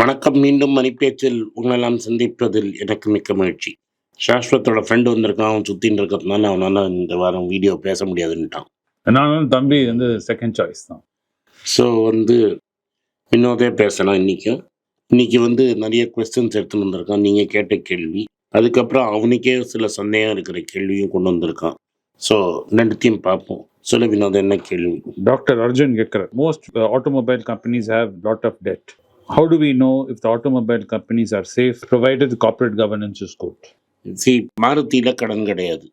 வணக்கம் மீண்டும் மணிப்பேச்சில் உங்களெல்லாம் சந்திப்பதில் எனக்கு மிக்க மகிழ்ச்சி. சாஸ்வத்தோட ஃப்ரெண்டு வந்திருக்கான் அவன் சுற்றின்னு இருக்கிறதுனால அவனால் இந்த வாரம் வீடியோ பேச முடியாதுன்ட்டான் நானும் தம்பி வந்து செகண்ட் சாய்ஸ் தான். ஸோ வந்து வினோதே பேசலாம் இன்றைக்கும் இன்னைக்கு வந்து நிறைய கொஸ்டின்ஸ் எடுத்துன்னு வந்திருக்கான். நீங்கள் கேட்ட கேள்வி. அதுக்கப்புறம் அவனுக்கே சில சந்தேகம் இருக்கிற கேள்வியும் கொண்டு வந்திருக்கான். ஸோ ரெண்டுத்தையும் பார்ப்போம். சொல்ல வினோதம் என்ன கேள்வி? டாக்டர் அர்ஜுன் கேட்குறார் most automobile companies have lot of debt how do we know if the automobile companies are safe provided corporate governance is good see மாருதியில் கடன் கிடையாது.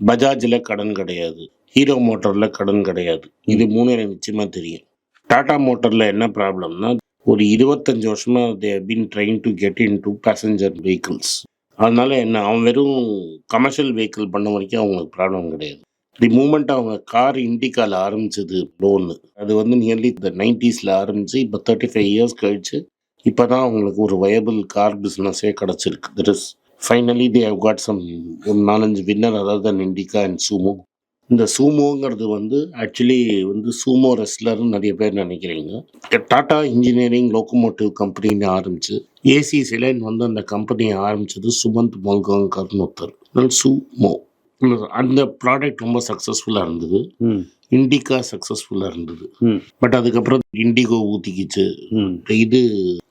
பஜாஜில் கடன் கிடையாது ஹீரோ மோட்டரில் கடன் கிடையாது இது மூணு எனக்கு நிச்சயமாக தெரியும் டாடா மோட்டரில் என்ன ப்ராப்ளம்னா ஒரு இருபத்தஞ்சு வருஷமா they been trying to get in to passenger vehicles அதனால என்ன அவன் வெறும் கமர்ஷியல் வெஹிக்கிள் பண்ண வரைக்கும் அவங்களுக்கு ப்ராப்ளம் கிடையாது தி மூமெண்ட் அவங்க கார் இண்டிகாவில் ஆரம்பிச்சது லோனு அது வந்து நியர்லி இந்த நைன்டிஸில் ஆரம்பிச்சு இப்போ தேர்ட்டி ஃபைவ் இயர்ஸ் கழிச்சு இப்போ தான் அவங்களுக்கு ஒரு வயபிள் கார் பிஸ்னஸே கிடச்சிருக்கு. That is finally they have got some ஒரு நாலஞ்சு வின்னர் அதாவது தன் இண்டிகா அண்ட் சூமோ இந்த சூமோங்கிறது வந்து ஆக்சுவலி வந்து சூமோ ரெஸ்லர்னு நிறைய பேர் நினைக்கிறீங்க. டாடா இன்ஜினியரிங் லோக்கோமோட்டிவ் கம்பெனின்னு ஆரம்பிச்சு ஏசி சிலைன் வந்து அந்த கம்பெனியை ஆரம்பிச்சது சுமந்த் மல்காங்கர்னு ஒருத்தர். சூமோ அந்த- அந்த ப்ராடக்ட் ரொம்ப சக்ஸஸ்ஃபுல்லாக இருந்தது. இண்டிகா சக்ஸஸ்ஃபுல்லாக இருந்தது. பட் அதுக்கப்புறம் இண்டிகோ ஊற்றிக்கிச்சு இது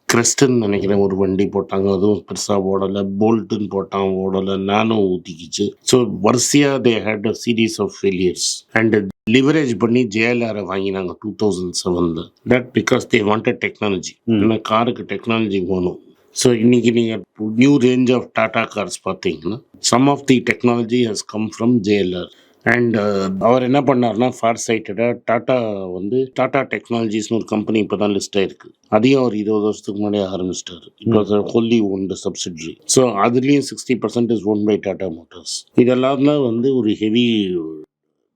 கிறிஸ்டன் நினைக்கிறேன் ஒரு வண்டி போட்டாங்க. அதுவும் பெருசாக ஓடலை. போல்ட்டுன்னு போட்டான் ஓடலை. நானும் ஊற்றிக்கிச்சு ஸோ வரிசையாக they had a series of failures and leverage பண்ணி ஜேஎல்ஆரை வாங்கினாங்க டூ தௌசண்ட் செவனில் that because they wanted technology. ஏன்னா காருக்கு டெக்னாலஜி வேணும். ஸோ இன்னைக்கு நீங்கள் new range of Tata cars பார்த்தீங்கன்னா some of the technology has come from JLR and அவர் என்ன பண்ணார்னா ஃபார் சைட்டடாக டாட்டா வந்து டாட்டா டெக்னாலஜிஸ்னு ஒரு கம்பெனி இப்போ தான் லிஸ்ட் ஆயிருக்கு. அதையும் அவர் இருபது வருஷத்துக்கு முன்னாடியே ஆரம்பிச்சிட்டாரு. It was wholly owned subsidiary so அதுலேயும் sixty percent is own by Tata motors இதெல்லாம் தான் வந்து ஒரு ஹெவி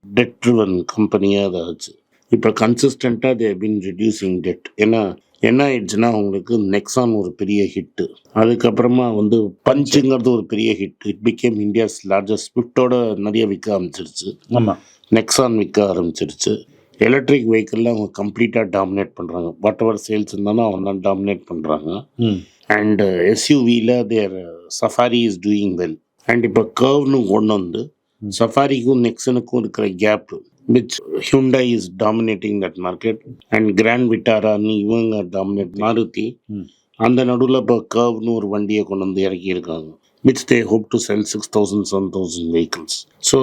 டெட் ட்ரிவன் கம்பெனியாக இதாச்சு. இப்போ கன்சிஸ்டண்ட்டாக தே பின் ரெடியூசிங் டெட் ஏன்னா என்ன ஆயிடுச்சுன்னா உங்களுக்கு நெக்ஸான் ஒரு பெரிய ஹிட்டு அதுக்கப்புறமா வந்து பஞ்சுங்கிறது ஒரு பெரிய hit it became India's largest ஸ்விஃப்டோட நிறைய விற்க ஆரம்பிச்சிருச்சு. ஆமாம் நெக்ஸான் விற்க ஆரம்பிச்சிருச்சு. எலக்ட்ரிக் வெஹிக்கிளில் அவங்க கம்ப்ளீட்டாக டாமினேட் பண்ணுறாங்க வாட் எவர் சேல்ஸ் இருந்தாலும் அவங்க தான் டாமினேட் பண்ணுறாங்க and எஸ்யூவியில் their Safari is doing well and இப்போ கர்வ்னு ஒன்று வந்து. சஃபாரிக்கும் நெக்ஸனுக்கும் இருக்கிற gap which Hyundai is dominating that market and grand விட்டாரான்னு இவங்க மாருதி ம். அந்த நடுவில் இப்போ கர்வ்னு ஒரு வண்டியை கொண்டு வந்து இறக்கியிருக்காங்க. Which they hope to sell six thousand seven thousand vehicles so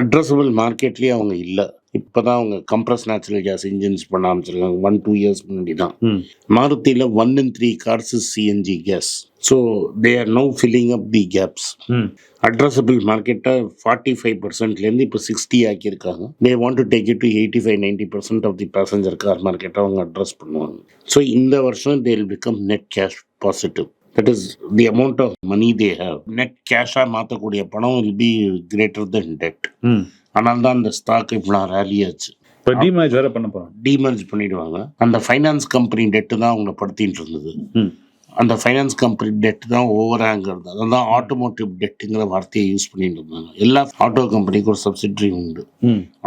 addressable மார்க்கெட்லேயே அவங்க இல்லை. இப்போ தான் அவங்க கம்ப்ரஸ் நேச்சுரல் கேஸ் இன்ஜின்ஸ் பண்ண ஆரம்பிச்சிருக்காங்க. ஒன் டூ இயர்ஸ் முன்னாடி தான் ம் மாருதியில் one in three cars is CNG gas so they are now filling up the gaps addressable மார்க்கெட்டை ஃபார்ட்டி ஃபைவ் பர்சன்ட்லேருந்து இப்போ sixty ஆக்கியிருக்காங்க. They want to take it to eighty five ninety percent of the passenger car மார்க்கெட்டை அவங்க address பண்ணுவாங்க. So இந்த வருஷம் they will become net cash positive that is the amount of money they have net கேஷாக மாற்றக்கூடிய பணம் will be greater than debt அதனால தான் அந்த ஸ்டாக் இவ்வளோ ரேலி ஆச்சு. இப்போ டிமேஜ் வேற பண்ண போகிறோம் டீமர்ஜ் பண்ணிடுவாங்க. அந்த ஃபைனான்ஸ் கம்பெனி டெட்டு தான் அவங்கள படுத்திட்டு இருந்தது. ம் அந்த ஃபைனான்ஸ் கம்பெனி டெட் தான் ஓவர் ஹேங்கிறது அதான் ஆட்டோமோட்டிவ் டெட்டுங்கிற வார்த்தையை யூஸ் பண்ணிட்டு இருந்தாங்க. எல்லா ஆட்டோ கம்பெனிக்கும் ஒரு சப்சிடரி உண்டு.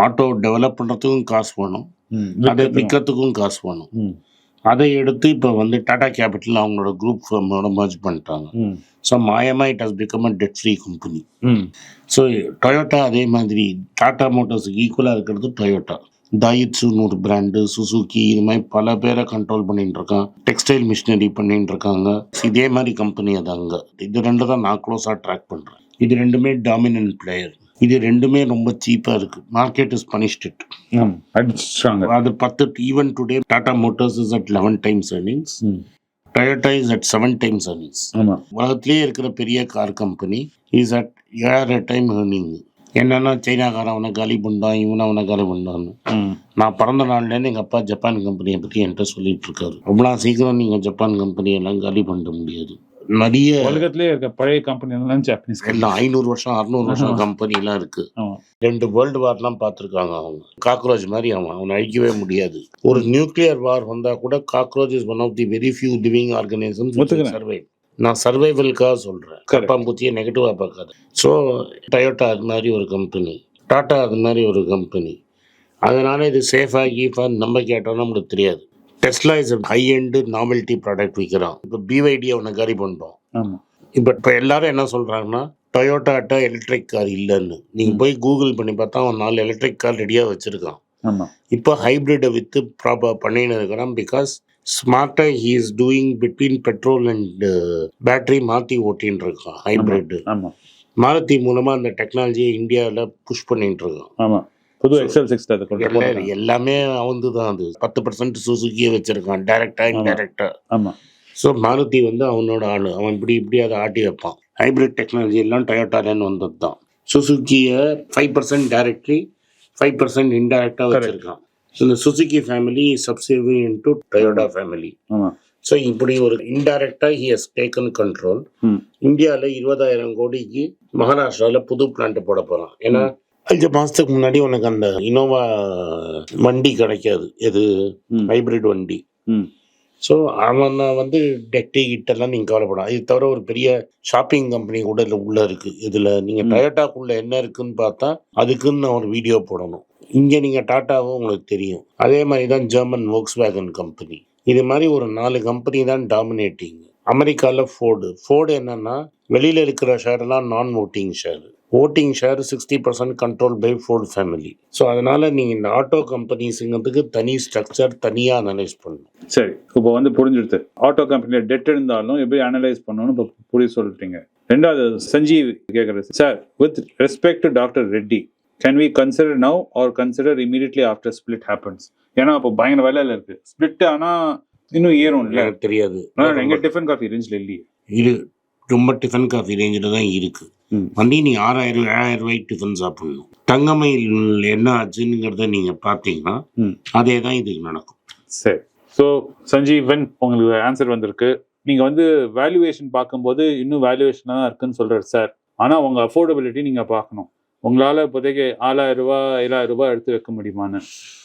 ஆட்டோ டெவலப் பண்ணுறதுக்கும் காசு வேணும். அதை விற்கிறதுக்கும் காசு வேணும். அதை எடுத்து இப்போ வந்து டாடா கேபிட்டல் அவங்களோட குரூப் ஃபர்மோட மர்ஜ் பண்ணிட்டாங்க. ஸோ மாயமா it has become a debt free company so Toyota அதே மாதிரி டாடா மோட்டார்ஸுக்கு ஈக்குவலாக இருக்கிறது டொயோட்டா டாயிட்ஸுன்னு ஒரு பிராண்டு சுசுகி இது மாதிரி பல பேரை கண்ட்ரோல் பண்ணிட்டு இருக்கான். டெக்ஸ்டைல் மிஷினரி பண்ணிட்டு இருக்காங்க. இதே மாதிரி கம்பெனி அது அங்கே. இது ரெண்டு தான் நான் க்ளோஸாக ட்ராக் பண்ணுறேன் இது ரெண்டுமே டாமினன்ட் பிளேயர் இது ரெண்டுமே ரொம்ப சீப்பாக இருக்குது மார்க்கெட் இஸ் பனிஷ்ட் இட் ஆமாம் அடிச்சாங்க அது பத்து even today Tata Motors is at eleven times hmm. Toyota is at seven times ஆமாம் உலகத்திலேயே இருக்கிற பெரிய கார் கம்பெனி இஸ் அட் ஏழரை டைம் ஏர்னிங் என்னன்னா சைனாக்காரன் அவனை காலி பண்ணான் இவனை அவனை காலி பண்ணான்னு நான் பிறந்த நாள்லேருந்து எங்கள் அப்பா ஜப்பான் கம்பெனியை பற்றி என்கிட்ட சொல்லிட்டு இருக்காரு ரொம்ப சீக்கிரம் நீங்கள் ஜப்பான் கம்பெனியெல்லாம் காலி பண்ண முடியாது. நிறைய உலகத்திலே இருக்க பழைய கம்பெனி எல்லாம் ஜாப்பனீஸ் எல்லாம் ஐநூறு வருஷம் அறுநூறு வருஷம். கம்பெனி எல்லாம் இருக்கு. ரெண்டு வேர்ல்டு வார்லாம் பார்த்துருக்காங்க அவங்க. காக்ரோச் மாதிரி அவன். அவனை அழிக்கவே முடியாது. ஒரு நியூக்ளியர் வார் வந்தா கூட cockroach is one of the very few living ஒத்துக்கிறேன். சர்வை நான் சர்வைவலுக்காக Correct. கப்பாம்பூச்சியை நெகட்டிவா பார்க்காது. ஸோ டொயோட்டா அது மாதிரி ஒரு கம்பெனி டாடா அது மாதிரி ஒரு கம்பெனி அதனால இது சேஃபாக கீஃபாக நம்ம கேட்டோம்னா நம்மளுக்கு தெரியாது. Tesla is high end novelty product விற்கிறான் இப்போ பிவைடி அவனை காரி பண்ணிட்டோம் ஆமா. இப்போ இப்போ எல்லாரும் என்ன சொல்கிறாங்கன்னா டொயோட்டாட்ட எலக்ட்ரிக் கார் இல்லைன்னு. நீங்கள் போய் கூகுள் பண்ணி பார்த்தா அவன் நாலு எலக்ட்ரிக் கார் ரெடியாக வச்சுருக்கான். இப்போ ஹைப்ரிட்டை விற்று ப்ராப்பர் பண்ணின்னு இருக்கிறான் பிகாஸ் ஸ்மார்ட்டாக he is doing between petrol and battery மாற்றி ஓட்டின்னு இருக்கான் ஹைப்ரிட் ஆமா. மாருதி மூலமாக அந்த டெக்னாலஜியை இந்தியாவில் புஷ் பண்ணிட்டு இருக்கான் ஆமா. புது எக்ஸல் சிக்ஸ். எல்லாமே அவந்து தான் அது. பத்து பர்சன்ட் சுசுக்கியை வச்சிருக்கான் டைரக்டா இன்டைரக்டா ஆமா. ஸோ மாருதி வந்து அவனோட ஆளு. அவன் இப்படி இப்படி அதை ஆட்டி வைப்பான். ஹைபிரிட் டெக்னாலஜி எல்லாம் டொயோட்டாலேருந்து வந்தது தான் சுசுக்கியை five percent directly five percent இன்டைரக்டாக. வச்சிருக்கான். இந்த Suzuki family subservient to Toyota family so இப்படி ஒரு இன்டைரக்டா ஹி ஹஸ் டேக்கன் கண்ட்ரோல் இந்தியாவில் இருபதாயிரம் கோடிக்கு மகாராஷ்டிராவில் புது பிளான்ட் போட போகிறான் ஏன்னா அஞ்சு மாதத்துக்கு முன்னாடி உனக்கு அந்த இனோவா வண்டி கிடைக்காது. எது? ஹைபிரிட் வண்டி. ஸோ அவன் வந்து டெக்டி கிட்டெல்லாம் நீங்கள் கவலைப்படாது இது தவிர ஒரு பெரிய ஷாப்பிங் கம்பெனி கூட இதுல உள்ள இருக்கு. இதில் நீங்கள். டொயோட்டாக்குள்ள என்ன இருக்குன்னு பார்த்தா அதுக்குன்னு நான் ஒரு வீடியோ போடணும். இங்கே நீங்கள் டாட்டாவும் உங்களுக்கு தெரியும். அதே மாதிரி தான் ஜெர்மன் வோக்ஸ் வேகன் கம்பெனி இது மாதிரி ஒரு நாலு கம்பெனி தான் டாமினேட்டிங் அமெரிக்காவில் ஃபோர்டு ஃபோர்டு என்னன்னா வெளியில் இருக்கிற ஷேர்லாம் நான் voting share voting share sixty percent control by Ford family so அதனால் நீங்கள் இந்த ஆட்டோ கம்பெனிஸுங்கிறதுக்கு தனி ஸ்ட்ரக்சர் தனியாக அனலைஸ் பண்ணணும். சரி இப்போ வந்து புரிஞ்சுடுது ஆட்டோ கம்பெனியில் டெட் இருந்தாலும் எப்படி அனலைஸ் பண்ணணும்னு இப்போ புரிய சொல்லிட்டீங்க ரெண்டாவது சஞ்சீவ் கேட்குறது sir with respect doctor Reddy can we consider now or consider immediately after split happens ஏன்னா இப்போ பயங்கர வேலையில் இருக்கு. ஸ்பிளிட் ஆனால் இன்னும் ஏறும் இல்லையா எனக்கு தெரியாது. ஆனால் எங்கள் டிஃபன் காஃபி ரேஞ்சில் இல்லையே. இது ரொம்ப டிஃபன் காஃபி ரேஞ்சில் தான் இருக்கு. ம். வண்டி நீ ஆறாயிரம் ஏழாயிரம் ரூபாய்க்கு டிஃபன் சாப்பிடணும். தங்கமயில் என்ன ஆச்சுங்கிறத நீங்க பார்த்தீங்கன்னா அதே தான் இதுக்கு நடக்கும். சரி. ஸோ சஞ்சீவன் உங்களுக்கு ஆன்சர் வந்திருக்கு நீங்க வந்து வேல்யூவேஷன் பார்க்கும்போது இன்னும் வேல்யூவேஷனாக தான் இருக்குன்னு சொல்றாரு சார் ஆனா உங்க அஃபோர்டபிலிட்டி நீங்க பார்க்கணும். உங்களால இப்போதைக்கு ஆறாயிரம் ரூபாய் ஏழாயிரம் ரூபாய் எடுத்து வைக்க முடியுமான்னு.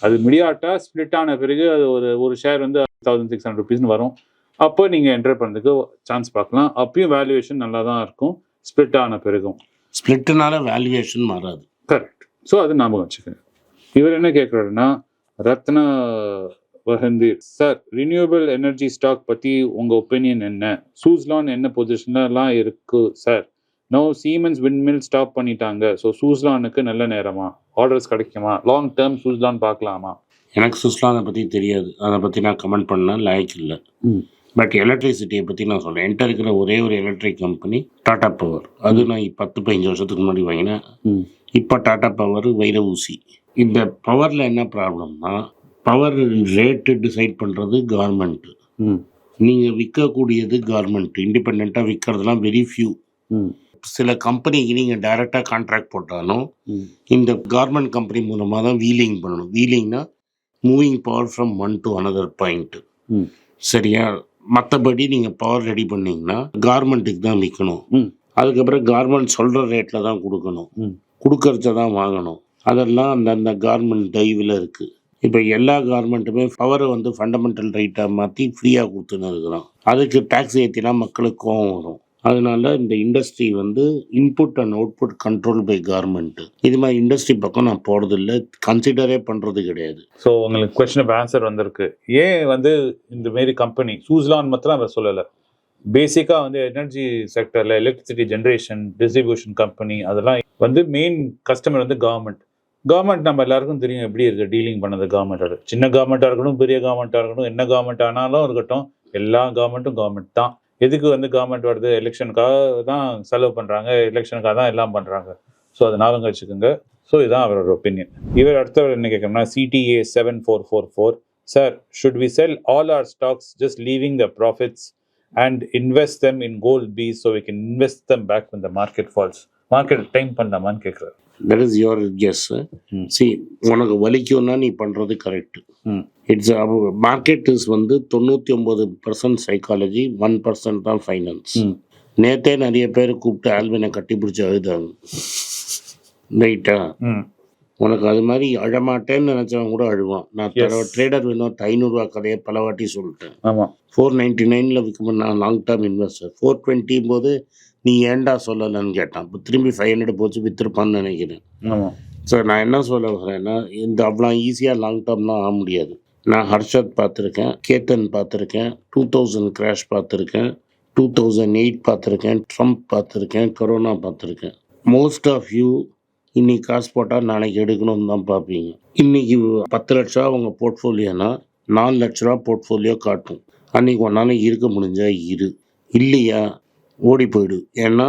அது முடியாட்டா ஸ்பிளிட் ஆன பிறகு அது ஒரு ஒரு ஷேர் வந்து தௌசண்ட் சிக்ஸ் ஹண்ட்ரட் ருபீஸ்னு வரும். அப்போ நீங்க என்டர் பண்ணுறதுக்கு சான்ஸ் பார்க்கலாம். அப்பயும் வேல்யூவேஷன் நல்லா தான் இருக்கும். ஸ்பிளிட் ஆன பிறகும். ஸ்பிளிட்னால வேல்யூவேஷன் மாறாது. கரெக்ட் ஸோ அது ஞாபகம் வச்சுக்கோங்க. இவர் என்ன கேட்குறாருன்னா ரத்னா வஹந்தீர் சார் ரினியூவபிள் எனர்ஜி ஸ்டாக் பற்றி உங்கள் ஒப்பீனியன் என்ன? சூஸ்லான் என்ன பொசிஷன்லாம் இருக்கு sir no Siemens windmill stop பண்ணிட்டாங்க. ஸோ சூஸ்லானுக்கு நல்ல நேரமா? ஆர்டர்ஸ் கிடைக்குமா? லாங் டேர்ம் சூஸ்லான் பார்க்கலாமா? எனக்கு சுஸ்லானை பற்றி தெரியாது. அதை பற்றி நான் கமெண்ட் பண்ண லாய்க்கு இல்லை. பட் எலக்ட்ரிசிட்டியை பற்றி நான் சொல்றேன். என்கிட்ட இருக்கிற ஒரே ஒரு எலக்ட்ரிக் கம்பெனி டாடா பவர் அது நான் பத்து பதினஞ்சு வருஷத்துக்கு முன்னாடி வாங்கினேன். இப்போ டாடா பவர் வைர ஊசி இந்த பவரில் என்ன ப்ராப்ளம்னா பவர் ரேட்டு டிசைட் பண்ணுறது கவர்மெண்ட்டு நீங்கள் விற்கக்கூடியது கவர்மெண்ட் இண்டிபெண்ட்டாக விற்கிறதுலாம் வெரி ஃபியூ சில கம்பெனிக்கு நீங்கள் டைரெக்டாக கான்ட்ராக்ட் போட்டாலும் இந்த கவர்மெண்ட் கம்பெனி மூலமாக தான் வீலிங் பண்ணணும். வீலிங்னா moving power from one to another point hmm. சரியா? மற்றபடி நீங்கள் பவர் ரெடி பண்ணீங்கன்னா கார்மெண்ட்டுக்கு தான் விற்கணும் அதுக்கப்புறம் கார்மெண்ட் சொல்கிற ரேட்டில் தான் கொடுக்கணும். கொடுக்கறத தான் வாங்கணும். அதெல்லாம் அந்தந்த கார்மெண்ட் டைவில் இருக்குது இப்போ எல்லா கார்மெண்ட்டுமே பவரை வந்து ஃபண்டமெண்டல் ரைட்டாக மாற்றி ஃப்ரீயாக கொடுத்துன்னு இருக்கிறோம் அதுக்கு டேக்ஸ் ஏற்றினா மக்களுக்கு கோவம் வரும். அதனால இந்த இண்டஸ்ட்ரி வந்து input and output control by government இது மாதிரி இண்டஸ்ட்ரி பக்கம் நான் போகிறதில்ல கன்சிடரே பண்ணுறது கிடையாது. ஸோ உங்களுக்கு கொஸ்டின் ஆன்சர் வந்திருக்கு. ஏன் வந்து இந்த மாரி கம்பெனி சூஸ்லான் மட்டும் அவர் சொல்லலை. பேசிக்காக வந்து எனர்ஜி செக்டரில் எலக்ட்ரிசிட்டி ஜென்ரேஷன் டிஸ்ட்ரிபியூஷன் கம்பெனி அதெல்லாம் வந்து மெயின் கஸ்டமர் வந்து கவர்மெண்ட் கவர்மெண்ட் நம்ம எல்லாருக்கும் தெரியும் எப்படி இருக்குது டீலிங் பண்ணது கவர்மெண்ட்டோட சின்ன கவர்மெண்ட்டாக இருக்கட்டும் பெரிய கவர்மெண்ட்டாக இருக்கட்டும் என்ன கவர்மெண்ட் ஆனாலும் இருக்கட்டும் எல்லா கவர்மெண்ட்டும் கவர்மெண்ட் தான். எதுக்கு வந்து கவர்மெண்ட் வருது? எலெக்ஷனுக்காக தான் செலவு பண்ணுறாங்க எலெக்ஷனுக்காக தான் எல்லாம் பண்ணுறாங்க ஸோ அதை ஞாபகம் வச்சுக்கோங்க. ஸோ இதுதான் அவரோட ஒப்பீனியன் இவர் அடுத்தவர் என்ன கேட்கணும்னா CDA seven four four four sir should we sell all our stocks just leaving the profits and invest them in gold be so we can invest them back when the market falls market time பண்ணலாமான்னு கேட்குறாரு. That is your guess hmm. C உனக்கு வலிக்கும்னா நீ பண்ணுறது correct ம் it's market is வந்து தொண்ணூற்றி ஒம்பது பர்சன்ட் சைக்காலஜி ஒன் பர்சன்ட் தான் ஃபைனான்ஸ். நேத்தே நிறைய பேர் கூப்பிட்டு ஆல்வினை கட்டி பிடிச்சி அழுதாங்க. ரைட்டா உனக்கு அது மாதிரி அழமாட்டேன்னு நினச்சவன் கூட அழுவான். நான். ட்ரேடர் வினோத் ஐநூறுரூவா கதையை பல வாட்டி சொல்லிட்டேன். ஆமா. ஃபோர் நைன்டி நைனில் விற்கும் நான் long term investor four twenty போது நீ ஏன்டா சொல்லலைன்னு கேட்டான். இப்போ திரும்பி ஃபைவ் ஹண்ட்ரட் போச்சு விற்றுருப்பான்னு நினைக்கிறேன். ஆமா. ஸோ நான் என்ன சொல்ல வரேன்னா இந்த அவ்வளோ ஈஸியாக லாங் டேர்ம்லாம் ஆக முடியாது. நான் ஹர்ஷத் பார்த்துருக்கேன் கேத்தன் பார்த்துருக்கேன் டூ தௌசண்ட் கிராஷ் பார்த்துருக்கேன் டூ தௌசண்ட் எயிட் பார்த்துருக்கேன் ட்ரம்ப் பார்த்துருக்கேன் கொரோனா பார்த்துருக்கேன். மோஸ்ட் ஆஃப் யூ இன்னைக்கு காசு போட்டால் நாளைக்கு எடுக்கணும்னு தான் பார்ப்பீங்க. இன்னைக்கு பத்து லட்ச ரூபா உங்கள் போர்ட்ஃபோலியோனா நாலு லட்ச ரூபா போர்ட்ஃபோலியோ காட்டும். அன்னைக்கு உன்னால் இருக்க முடிஞ்சா இரு. இல்லையா ஓடி போயிடு. ஏன்னா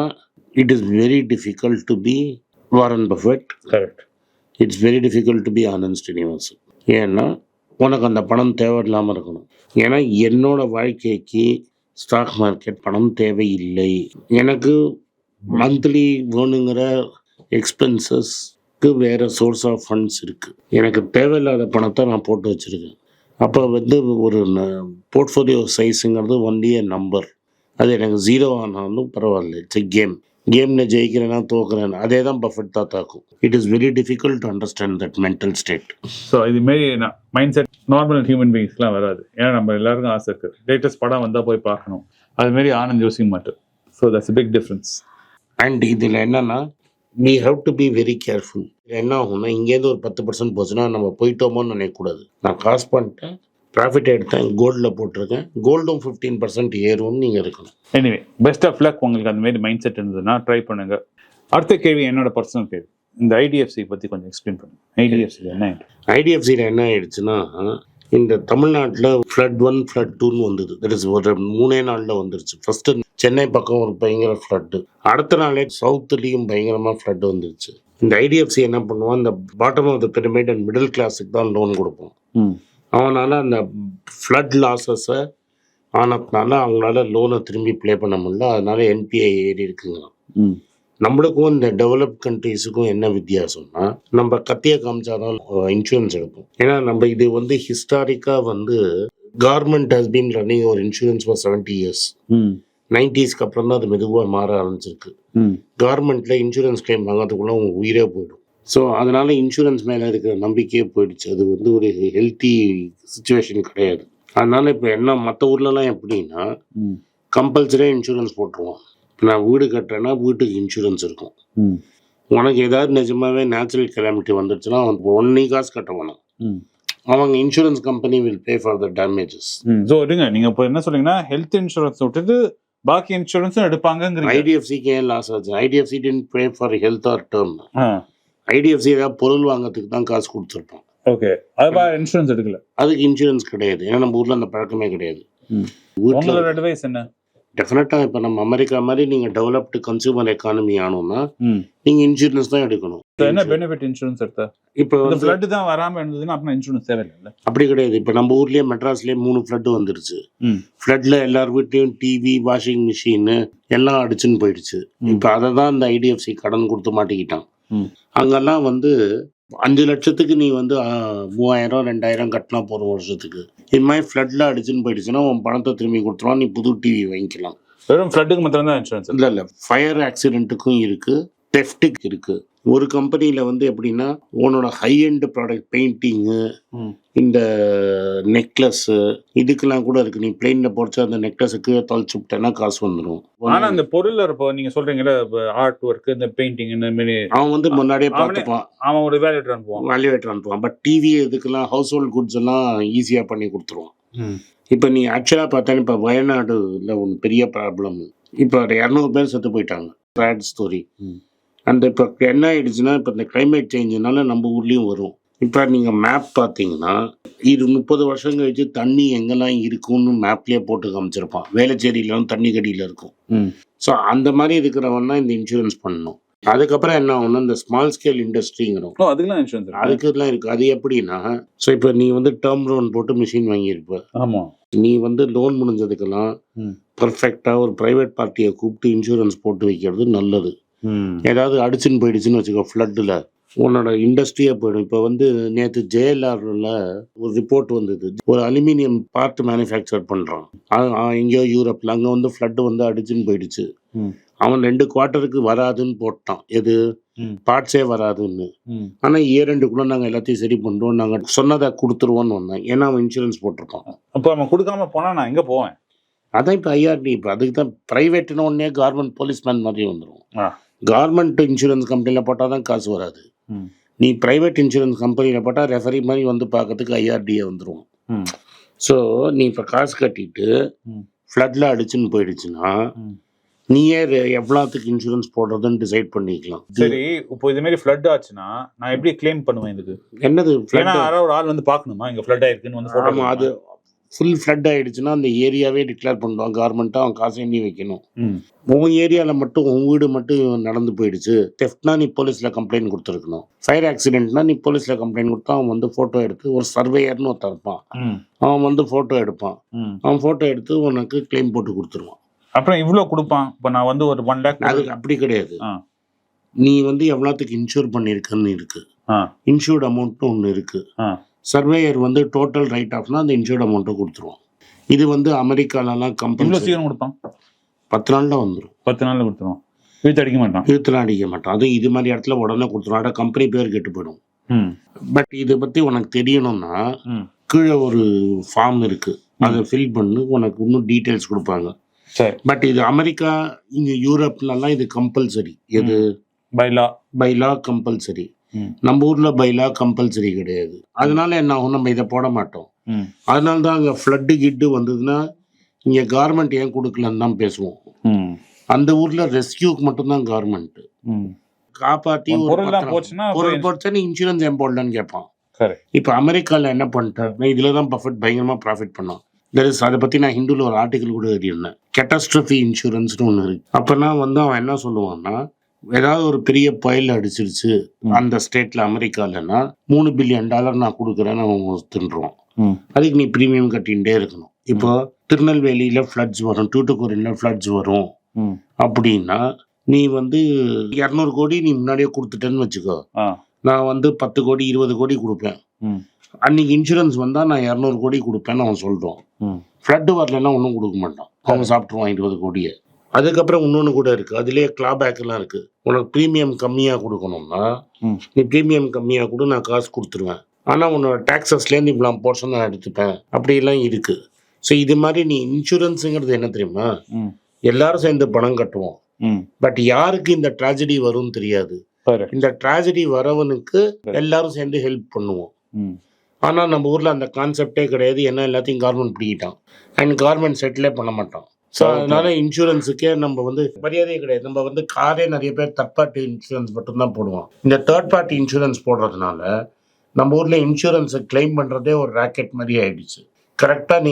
it is very difficult to be Warren Buffett correct it's very difficult to be Anand Srinivasan ஏன்னா உனக்கு அந்த பணம் தேவையில்லாமல் இருக்கணும். ஏன்னா என்னோட வாழ்க்கைக்கு ஸ்டாக் மார்க்கெட் பணம் தேவையில்லை. எனக்கு மந்த்லி வேணுங்கிற எக்ஸ்பென்சஸ்க்கு வேறு சோர்ஸ் ஆஃப் ஃபண்ட்ஸ் இருக்குது எனக்கு தேவையில்லாத பணத்தை நான் போட்டு வச்சுருக்கேன். அப்போ வந்து ஒரு போர்ட்ஃபோலியோ சைஸுங்கிறது ஒன்லி ஏ நம்பர் அது எனக்கு ஜீரோ ஆனாலும் பரவாயில்ல. இட்ஸ் எ கேம் கேமில் ஜெயிக்கிறேன்னா தோக்குறேன் அதே தான் perfect தாத்தாக்கும். It is very difficult to understand that mental state so இது மாரி மைண்ட் செட் நார்மல் ஹியூமன் பீயிங்ஸ்லாம் வராது. ஏன்னா நம்ம எல்லாருக்கும் ஆசை இருக்கு. லேட்டஸ்ட் படம் வந்தால் போய் பார்க்கணும். அது மாரி ஆனந்த் யோசிக்க மாட்டேன் so that's big difference and இதில் என்னன்னா we have to be very careful என்ன ஆகும்னா இங்கேருந்து ஒரு பத்து பர்சன்ட் போச்சுன்னா நம்ம போயிட்டோமோன்னு நினைக்கக்கூடாது. நான் காசு பண்ணிட்டேன் ப்ராஃபிட் எடுத்தேன் கோல்டில் போட்டிருக்கேன். கோல்டும் ஃபிஃப்டீன் பர்சன்ட் ஏறும்னு நீங்கள் இருக்கணும். எனிவே பெஸ்ட் ஆஃப் லக் உங்களுக்கு அந்த மாதிரி மைண்ட் செட் இருந்ததுன்னா ட்ரை பண்ணுங்க. அடுத்த கேள்வி என்னோட பர்சனல் கேள்வி. இந்த ஐடிஎஃப்சி பற்றி கொஞ்சம் எக்ஸ்பிளைன் பண்ணுங்க. ஐடிஎஃப்சி என்ன ஐடிஎஃப்சியில் என்ன ஆயிடுச்சுன்னா இந்த தமிழ்நாட்டில் ஃப்ளட் ஒன் ஃப்ளட் டூன்னு வந்தது. தட் இஸ் ஒரு மூணே நாளில் வந்துருச்சு. ஃபர்ஸ்ட் சென்னை பக்கம் ஒரு பயங்கர ஃப்ளட்டு அடுத்த நாளே சவுத்துலேயும் பயங்கரமாக ஃப்ளட் வந்துருச்சு. இந்த ஐடிஎஃப்சி என்ன பண்ணுவான் இந்த bottom of the pyramid and middle கிளாஸுக்கு தான் லோன் கொடுப்போம். அவனால அந்த ஃப்ளட் லாஸஸை ஆனதுனால அவங்களால லோனை திரும்பி ப்ளே பண்ண முடியல. அதனால என்பிஐ ஏறி இருக்குங்க. ம். நம்மளுக்கும் இந்த டெவலப் கண்ட்ரீஸுக்கும் என்ன வித்தியாசம்னா நம்ம கத்தியை காமிச்சாதான் இன்சூரன்ஸ் எடுப்போம். ஏன்னா நம்ம இது வந்து ஹிஸ்டாரிக்காக வந்து கவர்மெண்ட் ஹஸ் பீன் ரன்னிங் ஒரு இன்சூரன்ஸ் ஃபார் செவன்ட்டி இயர்ஸ் நைன்டிஸ்க்கு அப்புறம் தான் அது மெதுவாக மாற ஆரம்பிச்சிருக்கு. ம். கவர்மெண்ட்டில் இன்சூரன்ஸ் கிளைம் வாங்கிறதுக்குள்ள உங்க உயிரே போயிடும். ஸோ அதனால இன்சூரன்ஸ் மேலே இருக்கிற நம்பிக்கையே போயிடுச்சு. அது வந்து ஒரு ஹெல்த்தி சுச்சுவேஷன் கிடையாது. அதனால இப்போ என்ன மற்ற ஊர்லலாம் எப்படின்னா கம்பல்சரியாக இன்சூரன்ஸ் போட்டுருவான் இப்போ நான் வீடு கட்டுறேன்னா வீட்டுக்கு இன்சூரன்ஸ் இருக்கும். உனக்கு ஏதாவது நிஜமாவே நேச்சுரல் கெலாமிட்டி வந்துருச்சுன்னா அவன் ஒன்னே காசு கட்ட வேணாம். அவங்க insurance company will pay for the damages so இருங்க நீங்க இப்போ என்ன சொல்றீங்கன்னா ஹெல்த் இன்சூரன்ஸ் விட்டுட்டு பாக்கி இன்சூரன்ஸும் எடுப்பாங்கங்கிறீங்க. ஐடிஎஃப்சிக்கு ஏன் லாஸ் ஆச்சு. IDFC didn't pay for health or term IDFC ஏதாவது பொருள் வாங்குறதுக்கு தான் காசு கொடுத்துருப்பான் ஓகே. அதுபா இன்சூரன்ஸ் எடுக்கல. அதுக்கு இன்சூரன்ஸ் கிடையாது. ஏன்னா நம்ம ஊரில் அந்த பழக்கமே கிடையாது. வீட்டில் அட்வைஸ் என்ன? டெஃபினட்டாக இப்போ நம்ம அமெரிக்கா மாதிரி நீங்கள் டெவலப்டு கன்சூமர் எக்கானமி ஆனோம்னா நீங்கள் இன்சூரன்ஸ் தான் எடுக்கணும். என்ன பெனிஃபிட் இன்சூரன்ஸ் எடுத்தா? இப்போ வந்து ஃப்ளட் தான் வராம இருந்ததுன்னா அப்புறம் இன்சூரன்ஸ் தேவையில்லை அப்படி கிடையாது. இப்போ நம்ம ஊர்லேயே மெட்ராஸ்லேயே மூணு ஃப்ளட்டு வந்துருச்சு. ஃப்ளட்டில் எல்லார் வீட்லேயும் டிவி வாஷிங் மிஷின் எல்லாம் அடிச்சுன்னு போயிடுச்சு. இப்போ அதை தான் இந்த ஐடிஎஃப்சி கடன் கொடுத்து மாட்டிக்கிட்டான். அங்கெல்லாம் வந்து அஞ்சு லட்சத்துக்கு நீ வந்து மூவாயிரம் ரெண்டாயிரம் கட்டினா போகிற வருஷத்துக்கு. இது மாதிரி ஃப்ளட்டில் அடிச்சுன்னு போயிடுச்சுன்னா உன் பணத்தை திரும்பி கொடுத்துருவான் நீ புது டிவி வாங்கிக்கலாம். வெறும் ஃப்ளட்டுக்கு மாத்திரம் தான் இன்சூரன்ஸ் இல்லை இல்லை. ஃபயர் ஆக்சிடென்ட்டுக்கும் இருக்குது டெஃப்ட்டுக்கு இருக்குது ஒரு கம்பெனியில் வந்து எப்படின்னா உன்னோட ஹை எண்ட் ப்ராடக்ட் பெயிண்டிங்கு இந்த நெக்லஸ்ஸு இதுக்கெல்லாம் கூட இருக்கு. நீ பிளெயினில் பொறிச்ச அந்த நெக்லஸை கீழே தொலைச்சு விட்டேன்னா காசு வந்துடும் ஆனா அந்த பொருள் இப்போ நீங்க சொல்றீங்கல்ல ஆர்ட் ஒர்க் இந்த பெயிண்டிங் இந்த மாதிரி அவன் வந்து முன்னாடியே பார்த்துப்பான். அவன் ஒரு வேலைட்டு அனுப்புவான். வேல்யூவேட்டர் அனுப்புவான். பட் டிவி இதுக்கெல்லாம் ஹவுஸ் ஹோல்ட் குட்ஸ் எல்லாம் ஈஸியாக பண்ணி கொடுத்துருவான். இப்போ நீ ஆக்சுவலாக பார்த்தா இப்போ வயநாடுல ஒன்று பெரிய ப்ராப்ளம் இப்போ இரநூறு பேர் செத்து போயிட்டாங்க. சேட் ஸ்டோரி அந்த இப்போ என்ன ஆயிடுச்சுன்னா இப்போ இந்த கிளைமேட் சேஞ்சுனால நம்ம ஊர்லேயும் வரும். இப்போ நீங்கள் மேப் பார்த்தீங்கன்னா இது முப்பது வருஷம் கழிச்சு தண்ணி எங்கெல்லாம் இருக்கும்னு மேப்லேயே போட்டு காமிச்சிருப்பான். வேளச்சேரியிலும் தண்ணி கடியில் இருக்கும். ஸோ அந்த மாதிரி இருக்கிறவன் தான் இந்த இன்சூரன்ஸ் பண்ணணும். அதுக்கப்புறம் என்ன ஆகும்னா இந்த ஸ்மால் ஸ்கேல் இண்டஸ்ட்ரிங்கிறோம் அதுக்கெல்லாம் இன்சூரன்ஸ் இருக்கு. அதுக்கெல்லாம் இருக்குது அது எப்படின்னா ஸோ இப்போ நீ வந்து டேர்ம் லோன் போட்டு மிஷின் வாங்கியிருப்ப. ஆமா. நீ வந்து லோன் முடிஞ்சதுக்கெல்லாம் பர்ஃபெக்டாக ஒரு ப்ரைவேட் பார்ட்டியை கூப்பிட்டு இன்சூரன்ஸ் போட்டு வைக்கிறது நல்லது. ஏதாவது அடிச்சுன்னு போயிடுச்சுன்னு வச்சுக்கோ ஃப்ளட்டில் உன்னோட இண்டஸ்ட்ரியே போயிடும். இப்போ வந்து நேற்று ஜேஎல்ஆர்ல ஒரு ரிப்போர்ட் வந்தது. ஒரு அலுமினியம் பார்ட் மேனுஃபேக்சர் பண்ணுறான் எங்கேயோ யூரோப்பில் அங்கே வந்து ஃப்ளட்டு வந்து அடிச்சுன்னு போயிடுச்சு. அவன் ரெண்டு குவார்ட்டருக்கு வராதுன்னு போட்டான். எது. பார்ட்ஸே வராதுன்னு. ஆனால் இயர் ரெண்டுக்குள்ளே நாங்கள் எல்லாத்தையும் சரி பண்ணுறோம் நாங்கள் சொன்னதை கொடுத்துருவோன்னு வந்தேன். ஏன்னா அவன் இன்சூரன்ஸ் போட்டிருக்கான். அப்போ அவன் கொடுக்காம போனா நான் எங்க போவேன்? அதான் இப்போ ஐஆர்டி இப்போ அதுக்கு தான் ப்ரைவேட்னு ஒன்னே கவர்மெண்ட் போலீஸ்மேன் மாதிரி வந்துடும். கவர்மெண்ட் இன்சூரன்ஸ் கம்பெனியில் போட்டால் தான் காசு வராது. நீ ப்ரைவேட் இன்சூரன்ஸ் கம்பெனியில் போட்டால் ரெஃபரி மாதிரி வந்து பார்க்கறதுக்கு ஐஆர்டிஏ வந்துடும். ஸோ நீ இப்போ காசு கட்டிட்டு. ஃப்ளட்டில் அடிச்சுன்னு போயிடுச்சுன்னா. நீயே எவ்வளோத்துக்கு இன்சூரன்ஸ் போடுறதுன்னு டிசைட் பண்ணிக்கலாம் சரி இப்போ இது மாதிரி ஃப்ளட் ஆச்சுன்னா நான் எப்படி கிளைம் பண்ணுவேன் இதுக்கு என்னது ஏன்னா யாராவது ஒரு ஆள் வந்து பார்க்கணுமா இங்க ஃப்ளட் ஆயிருக்குன்னு வந்து ஆமாம் அது? ஃபுல் ஃப்ளட் ஆயிடுச்சுன்னா அந்த ஏரியாவே டிக்ளேர் பண்ணுவான் கவர்மெண்ட்டாக அவன் காசு எண்ணி வைக்கணும். உன் ஏரியாவில் மட்டும் உன் வீடு மட்டும் நடந்து போயிடுச்சு தெஃப்ட்னா நீ போலீஸில் கம்ப்ளைண்ட் கொடுத்துருக்கணும் ஃபயர் ஆக்சிடென்ட்னா நீ போலீஸில் கம்ப்ளைண்ட் கொடுத்தா அவன் வந்து ஃபோட்டோ எடுத்து ஒரு சர்வேயர்னு ஒருத்தன் இருப்பான். அவன் வந்து ஃபோட்டோ எடுப்பான். அவன் ஃபோட்டோ எடுத்து உனக்கு க்ளைம் போட்டு கொடுத்துருவான் அப்புறம் இவ்ளோ கொடுப்பான் இப்போ நான் வந்து ஒரு ஒன் லேக் அதுக்கு அப்படி கிடையாது. நீ வந்து எவ்வளோத்துக்கு இன்சூர் பண்ணியிருக்கன்னு இருக்கு. இன்சூர்ட் அமௌண்ட்னு ஒன்று இருக்கு. சர்வேயர் வந்து டோட்டல் ரைட் ஆஃப்னா அந்த இன்சூர்ட் அமௌண்ட்டை கொடுத்துருவான். இது வந்து அமெரிக்காலலாம் கம்பல்சரி சீக்கிரம் கொடுப்பான்? பத்து நாளில் வந்துடும் பத்து நாள்ல கொடுத்துருவான். இழுத்து அடிக்க மாட்டான். இழுத்துலாம் அடிக்க மாட்டான். அதுவும் இது மாதிரி இடத்துல உடனே கொடுத்துருவான் அட கம்பெனி பேர் கெட்டு போயிடும். பட் இதை பற்றி உனக்கு தெரியணும்னா. கீழே ஒரு ஃபார்ம் இருக்கு. அதை ஃபில் பண்ணு. உனக்கு இன்னும் டீட்டெயில்ஸ் கொடுப்பாங்க. பட் இது அமெரிக்கா இங்கே யூரோப்லலாம் இது கம்பல்சரி எது? Bylaw bylaw compulsory. நம்ம ஊரில் பை லா கம்பல்சரி கிடையாது. அதனால என்ன ஆகும்? நம்ம இதை போட மாட்டோம். அதனால தான் அங்கே ஃப்ளட்டு கிட்டு வந்ததுன்னா இங்கே கவர்மெண்ட் ஏன் கொடுக்கலன்னு தான் பேசுவோம். அந்த ஊரில் ரெஸ்கியூக்கு மட்டும்தான் பத்திரம். போச்சுன்னா பொருள் அப்புறம் போச்சா நீ இன்சூரன்ஸ் ஏன் போடலன்னு கேட்பான். இப்போ அமெரிக்காவில் என்ன பண்ணிட்டாருன்னா இதில் தான் பஃபட் பயங்கரமாக ப்ராஃபிட் பண்ணான் தெர் இஸ் அதை பற்றி நான் ஹிந்துவில் ஒரு ஆர்டிக்கல் கூட எழுதியிருந்தேன். கெட்டஸ்ட்ரஃபி இன்சூரன்ஸ்னு ஒன்று இருக்கு. அப்போனா வந்து அவன் என்ன சொல்லுவான்னா ஏதாவது ஒரு பெரிய புயல் அடிச்சிருச்சு. அந்த ஸ்டேட்டில் அமெரிக்காலன்னா மூணு பில்லியன் டாலர் நான் கொடுக்குறேன்னு அவன் தின்றுவான் ம். அதுக்கு நீ ப்ரீமியம் கட்டிகிட்டே இருக்கணும் இப்போ திருநெல்வேலியில் ஃப்ளட்ஸ் வரும் டூட்டுக்குரியில் ஃப்ளட்ஸ் வரும். அப்படின்னா நீ வந்து இரநூறு கோடி நீ முன்னாடியே கொடுத்துட்டேன்னு வச்சுக்கோ. நான் வந்து பத்து கோடி இருபது கோடி கொடுப்பேன். அன்னைக்கு இன்சூரன்ஸ் வந்தால் நான் இரநூறு கோடி கொடுப்பேன்னு அவன் சொல்கிறான் ம். ஃப்ளட்டு வரலன்னா ஒன்றும் கொடுக்க மாட்டான் அவன் சாப்பிட்ருவான் இருபது கோடியை அதுக்கப்புறம் இன்னொன்று கூட இருக்குது அதுலேயே கிளாபேக்கெல்லாம் இருக்குது உனக்கு ப்ரீமியம் கம்மியாக கொடுக்கணும்னா. நீ ப்ரீமியம் கம்மியாக கொடு நான் காசு கொடுத்துருவேன். ஆனால் உன்னோட டேக்ஸஸ்லேருந்து இவ்வளோ போர்ஷன் நான் எடுத்துப்பேன். அப்படிலாம் இருக்குது ஸோ இது மாதிரி நீ இன்சூரன்ஸுங்கிறது என்ன தெரியுமா. எல்லாரும் சேர்ந்து பணம் கட்டுவோம். பட் யாருக்கு இந்த ட்ராஜடி வரும்னு தெரியாது. இந்த ட்ராஜடி வரவனுக்கு எல்லாரும் சேர்ந்து ஹெல்ப் பண்ணுவோம். ஆனால் நம்ம ஊரில் அந்த கான்செப்டே கிடையாது. ஏன்னா எல்லாத்தையும் கவர்மெண்ட் பிடிக்கிட்டான். அண்ட் கவர்மெண்ட் செட்டிலே பண்ண மாட்டான். ஸோ. அதனால இன்சூரன்ஸுக்கே நம்ம வந்து மரியாதையே கிடையாது. நம்ம வந்து காரே நிறைய பேர் தேர்ட் பார்ட்டி இன்சூரன்ஸ் மட்டும்தான் போடுவோம். இந்த தேர்ட் பார்ட்டி இன்சூரன்ஸ் போடுறதுனால நம்ம ஊரில் இன்சூரன்ஸை கிளைம் பண்ணுறதே ஒரு ராக்கெட் மாதிரி ஆயிடுச்சு. கரெக்டாக நீ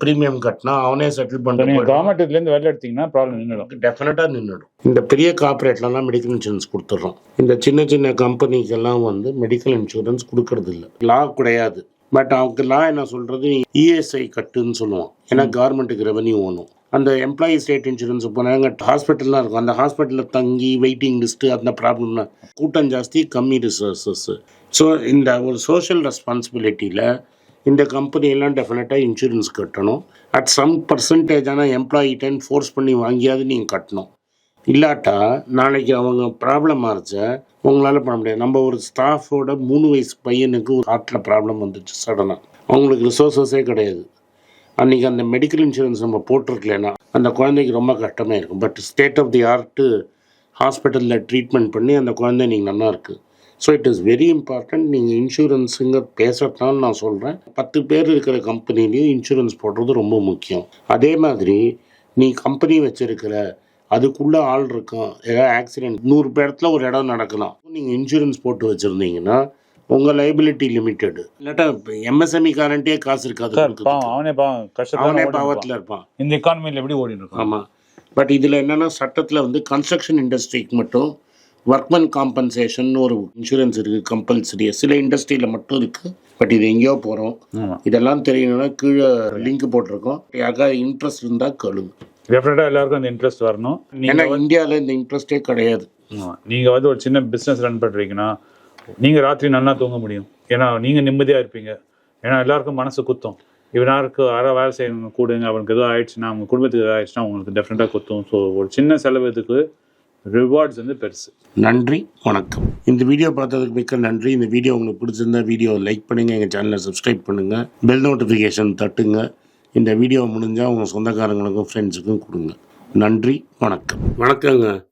ப்ரீமியம் கட்டினா அவனே செட்டில் பண்ணுறது கவர்மெண்ட் இதுல இருந்து வெளில எடுத்தீங்கன்னா ப்ராப்ளம் நின்றுடும் டெஃபினட்டாக நின்றுடும் இந்த பெரிய கார்பரேட்லலாம் மெடிக்கல் இன்சூரன்ஸ் கொடுத்துட்றோம் இந்த சின்ன சின்ன கம்பெனிக்கெல்லாம் வந்து மெடிக்கல் இன்சூரன்ஸ் கொடுக்கறது இல்லை லா கிடையாது. பட் அவங்க லா என்ன சொல்கிறது இஎஸ்ஐ கட்டுன்னு சொல்லுவோம் ஏன்னா கவர்மெண்ட்டுக்கு ரெவன்யூ வேணும் அந்த எம்ப்ளாயி ஸ்டேட் இன்சூரன்ஸ் போனாங்க ஹாஸ்பிட்டல்லாம் இருக்கும். அந்த ஹாஸ்பிட்டலில் தங்கி வெயிட்டிங் லிஸ்ட்டு அந்த ப்ராப்ளம்லாம் கூட்டம் ஜாஸ்தி கம்மி ரிசோர்ஸஸ்ஸு ஸோ இந்த ஒரு சோஷியல் ரெஸ்பான்சிபிலிட்டியில் இந்த கம்பெனியெல்லாம் டெஃபினட்டாக இன்சூரன்ஸ் கட்டணும். அட் சம் பர்சன்டேஜான எம்ப்ளாயிட்டன் ஃபோர்ஸ் பண்ணி வாங்கியாவது நீங்கள் கட்டணும். இல்லாட்டா நாளைக்கு அவங்க ப்ராப்ளம் ஆச்சு உங்களால் பண்ண முடியாது. நம்ம ஒரு ஸ்டாஃபோட மூணு வயசு பையனுக்கு ஹார்ட்டில் ப்ராப்ளம் வந்துச்சு சடனாக அவங்களுக்கு ரிசோர்ஸஸே கிடையாது. அன்றைக்கி அந்த மெடிக்கல் இன்சூரன்ஸ் நம்ம போட்டிருக்கலனா அந்த குழந்தைக்கு ரொம்ப கஷ்டமாக இருக்கும். But state of the art ஹாஸ்பிட்டலில் ட்ரீட்மெண்ட் பண்ணி அந்த குழந்தை நீங்கள் நல்லா இருக்குது so it is very important நீங்கள் இன்சூரன்ஸுங்க பேசுறதுனால நான் சொல்கிறேன் பத்து பேர் இருக்கிற கம்பெனிலையும் இன்சூரன்ஸ் போடுறது ரொம்ப முக்கியம். அதே மாதிரி நீ கம்பெனி வச்சுருக்கிற அதுக்குள்ளே ஆள் இருக்கும் ஏதாவது ஆக்சிடென்ட் நூறு பேரத்தில் ஒரு இடம் நடக்கலாம். நீங்கள் இன்சூரன்ஸ் போட்டு வச்சுருந்தீங்கன்னா உங்கள் லைபிலிட்டி லிமிட்டெடு இல்லாட்டா எம்எஸ்எம்இ காரண்ட்டே காசு இருக்காது அவனே அவனே பாவத்தில் இருப்பான். இந்த எக்கானமியில் எப்படி ஓடிட்டு இருக்கான் ஆமாம் பட் இதில் என்னென்னா சட்டத்தில் வந்து கன்ஸ்ட்ரக்ஷன் இண்டஸ்ட்ரிக்கு மட்டும் ஒர்க்மேன் காம்பன்சேஷன் ஒரு இன்சூரன்ஸ் இருக்குது கம்பல்சரி சில இண்டஸ்ட்ரியில் மட்டும் இருக்குது பட் இது எங்கேயோ போகிறோம் இதெல்லாம் தெரியணும்னா கீழே லிங்க் போட்டிருக்கோம். யாருக்காவது இன்ட்ரெஸ்ட் இருந்தால் கழுவு டெஃபினட்டா எல்லாருக்கும் அந்த இன்ட்ரெஸ்ட் வரணும். நீங்க ஏன்னா இந்தியாவில் இந்த இன்ட்ரெஸ்டே கிடையாது. ஆமா. நீங்க வந்து ஒரு சின்ன பிசினஸ் ரன் பண்றீங்கன்னா நீங்கள் ராத்திரி நல்லா தூங்க முடியும். ஏன்னா நீங்கள் நிம்மதியாக இருப்பீங்க. ஏன்னா எல்லாருக்கும் மனசு குத்தும். இவனாருக்கு அரை வேலை செய்யணும் கூடுங்க அவனுக்கு எதுவும் ஆயிடுச்சுன்னா அவங்க குடும்பத்துக்கு எதாவது ஆயிடுச்சுன்னா உங்களுக்கு டெஃபினட்டாக குத்தும். ஸோ ஒரு சின்ன செலவுக்கு ரிவார்ட்ஸ் வந்து பெருசு. நன்றி வணக்கம். இந்த வீடியோ பார்த்ததுக்கு மிக்க நன்றி. இந்த வீடியோ உங்களுக்கு பிடிச்சிருந்தா வீடியோ லைக் பண்ணுங்கள் எங்கள் சேனலை சப்ஸ்கிரைப் பண்ணுங்கள் பெல் நோட்டிஃபிகேஷன் தட்டுங்க. இந்த வீடியோ முடிஞ்சால் உங்கள் சொந்தக்காரங்களுக்கும் ஃப்ரெண்ட்ஸுக்கும் கொடுங்க. நன்றி வணக்கம். வணக்கங்க.